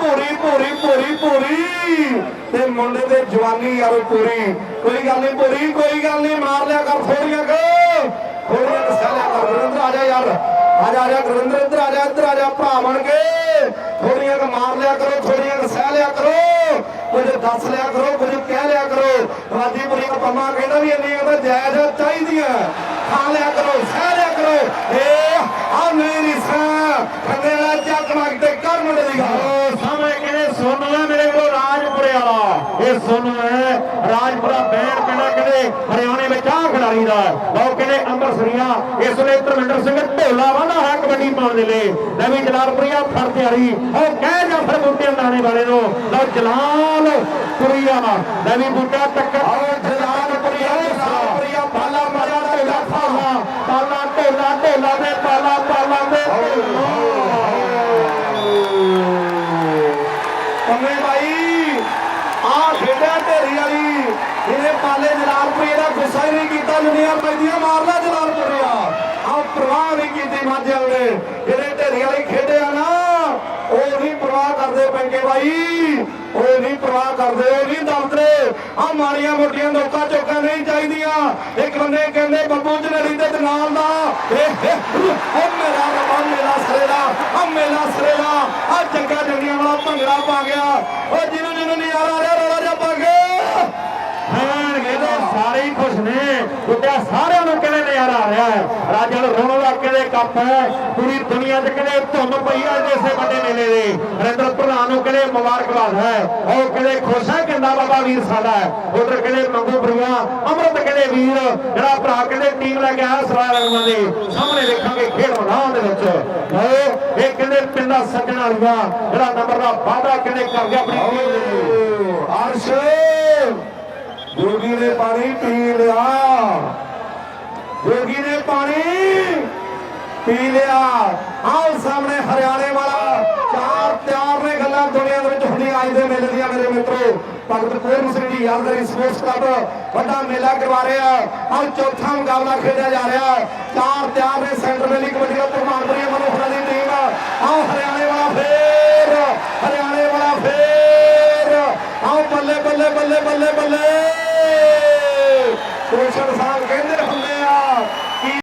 ਭੂਰੀ ਭੂਰੀ ਭੂਰੀ ਭੂਰੀ। ਤੇ ਮੁੰਡੇ ਤੇ ਜਵਾਨੀ ਯਾਰ ਪੂਰੀ। ਕੋਈ ਗੱਲ ਨਹੀਂ ਪੂਰੀ ਕੋਈ ਗੱਲ ਨਹੀਂ, ਮਾਰ ਲਿਆ ਕਰ ਥੋੜੀਆਂ ਕੁ। ਥੋੜੀਆਂ ਕੁ ਲਿਆ ਕਰ ਗੁਰਿੰਦਰ ਆ ਜਾ ਯਾਰ। ਆ ਜਾ ਆ ਜਾ ਗੁਰਿੰਦਰ ਇੱਧਰ ਆ ਜਾ, ਇੱਧਰ ਆ ਜਾ, ਭਰਾ ਬਣ ਕੇ। ਥੋੜੀਆਂ ਕੁ ਮਾਰ ਲਿਆ ਕਰੋ ਥੋੜੀਆਂ ਕੁ ਸਹਿ ਲਿਆ ਕਰੋ। ਕੁਝ ਦੱਸ ਲਿਆ ਕਰੋ, ਕੁਝ ਕਹਿ ਲਿਆ ਕਰੋ। ਰਾਜੀਪੁਰੀ ਦਾ ਪੰਮਾ ਕਹਿੰਦਾ ਵੀ ਇੰਨੀਆਂ ਤਾਂ ਜਾਇਜ਼ ਚਾਹੀਦੀਆਂ। ਖਾ ਲਿਆ ਕਰੋ ਸਹਿ ਲਿਆ ਕਰੋ। ਏ ਆ ਮੇਰੀ ਸਾਂ ਖੰਡੇ ਵਾਲਾ ਚੱਕ ਮਗ ਤੇ ਕਰ ਮੁੰਡੇ ਦੀ ਗੱਲ ਉਹ ਸਾਹਮਣੇ ਕਹਿੰਦੇ ਸੋਨੂ ਹੈ ਮੇਰੇ ਕੋਲ ਰਾਜਪੁਰੇ ਵਾਲਾ ਇਹ ਸੋਨੂ ਹੈ ਰਾਜਪੁਰਾ ਬੈਣ ਪਿੰਡਾ ਕਹਿੰਦੇ ਹਰਿਆਣੇ ਵਿੱਚ ਆ ਖਿਡਾਰੀ ਦਾ। ਲਓ ਕਹਿੰਦੇ ਅੰਮ੍ਰਿਤਸਰੀਆ, ਇਸ ਵੇਲੇ ਧਰਮਿੰਦਰ ਸਿੰਘ ਢੋਲਾ ਵਾਲਾ ਹੈ ਕਬੱਡੀ ਪਾਉਣ ਦੇ ਲਈ। ਨਵੀਂ ਜਲਾਲਪੁਰੀਆ ਫੜ ਤਿਆਰੀ ਉਹ ਕਹਿ ਜਾ ਫਿਰ ਬੂਟੇ ਦਾਣੇ ਵਾਲੇ ਨੂੰ। ਲਓ ਜਲਾਲ ਪੁਰੀਆ ਨਵੀਂ ਬੂਟਾ ਟੱਕਰ। ਕੀਤਾ ਦੁਨੀਆ ਪੈਦੀਆਂ ਜਲਾਲਪੁਰੀਆ ਆ ਪ੍ਰਵਾਹ ਨਹੀਂ ਕੀਤੀ ਮਾਝਿਆਂ ਨੇ। ਜਿਹੜੇ ਢੇਰੀ ਵਾਲੀ ਖੇਡਿਆ ਨਾ, ਉਹ ਨਹੀਂ ਪ੍ਰਵਾਹ ਕਰਦੇ ਪੰਗੇ ਬਾਈ। ਉਹ ਨਹੀਂ ਪ੍ਰਵਾਹ ਕਰਦੇ, ਉਹ ਨਹੀਂ ਦਫਤਰੇ। ਆ ਮਾੜੀਆਂ ਮੋਟੀਆਂ ਲੋਕਾਂ ਚੋਕਾਂ ਨਹੀਂ ਚਾਹੀਦੀਆਂ। ਇੱਕ ਬੰਦੇ ਕਹਿੰਦੇ, ਬੱਬੂ ਜਨੜੀ ਦੇ ਨਾਲ ਦਾ। ਇਹ ਉਹ ਮੇਰਾ ਰੱਬਾ, ਮੇਰਾ ਸਰੇਲਾ ਆ ਮੇਲਾ ਸਰੇਲਾ ਆ ਚੰਗਾ ਜੰਗੀਆਂ ਵਾਲਾ ਭੰਗੜਾ ਪਾ ਗਿਆ। ਉਹ ਜਿਹਨੂੰ ਜਿਹਨੂੰ ਨਹੀਂ ਆ ਰਿਹਾ ਰੋਲਾ ਜਾ ਪਾ ਗਿਆ ਹੈਣ ਕਹਿੰਦੇ ਸਾਰੇ ਹੀ ਖੁਸ਼ ਨੇ ਕੁੱਟਿਆ ਸਾਰਿਆਂ ਨੂੰ ਕਹਿੰਦੇ ਨਜ਼ਾਰਾ ਆ ਰਿਹਾ ਹੈ? ਰਾਜਾ ਰੋਣ ਕਹਿੰਦੇ ਕੱਪ ਹੈ। ਪੂਰੀ ਦੁਨੀਆ 'ਚ ਕਹਿੰਦੇ ਧੁੰਮ ਪਈ ਆ ਇਸੇ ਵੱਡੇ ਮੇਲੇ ਦੇ? ਹਰਿੰਦਰ ਪ੍ਰਧਾਨ ਨੂੰ ਕਹਿੰਦੇ ਮੁਬਾਰਕਬਾਦ ਹੈ? ਉਹ ਕਹਿੰਦੇ ਖੁਸ਼ ਹੈ ਕਿੰਦਾ ਬਾਬਾ ਵੀਰ ਸਾਡਾ ਉਧਰ ਕਹਿੰਦੇ ਮੰਗੂ ਬਰੀਆ? ਅਮਰਤ ਕਹਿੰਦੇ ਵੀਰ? ਜਿਹੜਾ ਭਰਾ ਕਹਿੰਦੇ ਟੀਮ ਲੈ ਕੇ ਆਇਆ ਸਰਾਇ ਰੰਗਾਂ ਦੇ? ਸਾਹਮਣੇ ਵੇਖਾਂਗੇ ਖੇਡ ਮੈਦਾਨ ਦੇ ਵਿੱਚ। ਲਓ, ਇਹ ਕਹਿੰਦੇ ਪਿੰਡਾ ਸੱਜਣ ਵਾਲੀਆਂ? ਜਿਹੜਾ ਨੰਬਰ ਦਾ ਵਾਅਦਾ ਕਹਿੰਦੇ ਕਰ ਗਿਆ ਆਪਣੀ ਟੀਮ ਦੇ? ਅਰਸ਼ ਜੋਗੀ ਨੇ ਪਾਣੀ ਪੀ ਲਿਆ। ਪਾਣੀ। ਪੀ ਲਿਆ। ਆਓ ਸਾਹਮਣੇ ਹਰਿਆਣੇ ਵਾਲਾ। ਚਾਰ ਤਿਆਰ ਨੇ ਗੱਲਾਂ ਦੁਨੀਆ ਦੇ ਵਿੱਚ ਹੁੰਦੀਆਂ, ਅੱਜ ਦੇ ਮੇਲੇ ਦੀਆਂ ਮੇਰੇ ਮਿੱਤਰੋ। ਭਗਤ ਪੂਰਨ ਸਿੰਘ ਜੀ, ਯਾਦਗਾਰੀ ਸਪੋਰਟਸ ਕਲੱਬ, ਵੱਡਾ ਮੇਲਾ ਕਰਵਾ ਰਿਹਾ। ਆਓ ਚੌਥਾ ਮੁਕਾਬਲਾ ਖੇਡਿਆ ਜਾ ਰਿਹਾ। ਚਾਰ ਤਿਆਰ ਨੇ ਸੈਂਟਰ ਮੇਲੀ ਕਬੱਡੀ ਦਾ ਪ੍ਰਧਾਨ ਬਣੀ ਮਨੋਹਰ ਦੀ ਟੀਮ। ਆਓ ਹਰਿਆਣੇ ਵਾਲਾ ਫੇਰ, ਹਰਿਆਣੇ ਵਾਲਾ ਫੇਰ। ਆਓ ਬੱਲੇ ਬੱਲੇ ਬੱਲੇ ਬੱਲੇ ਬੱਲੇ। ਕੋਸ਼ਣ ਸਾਹਿਬ ਕਹਿੰਦੇ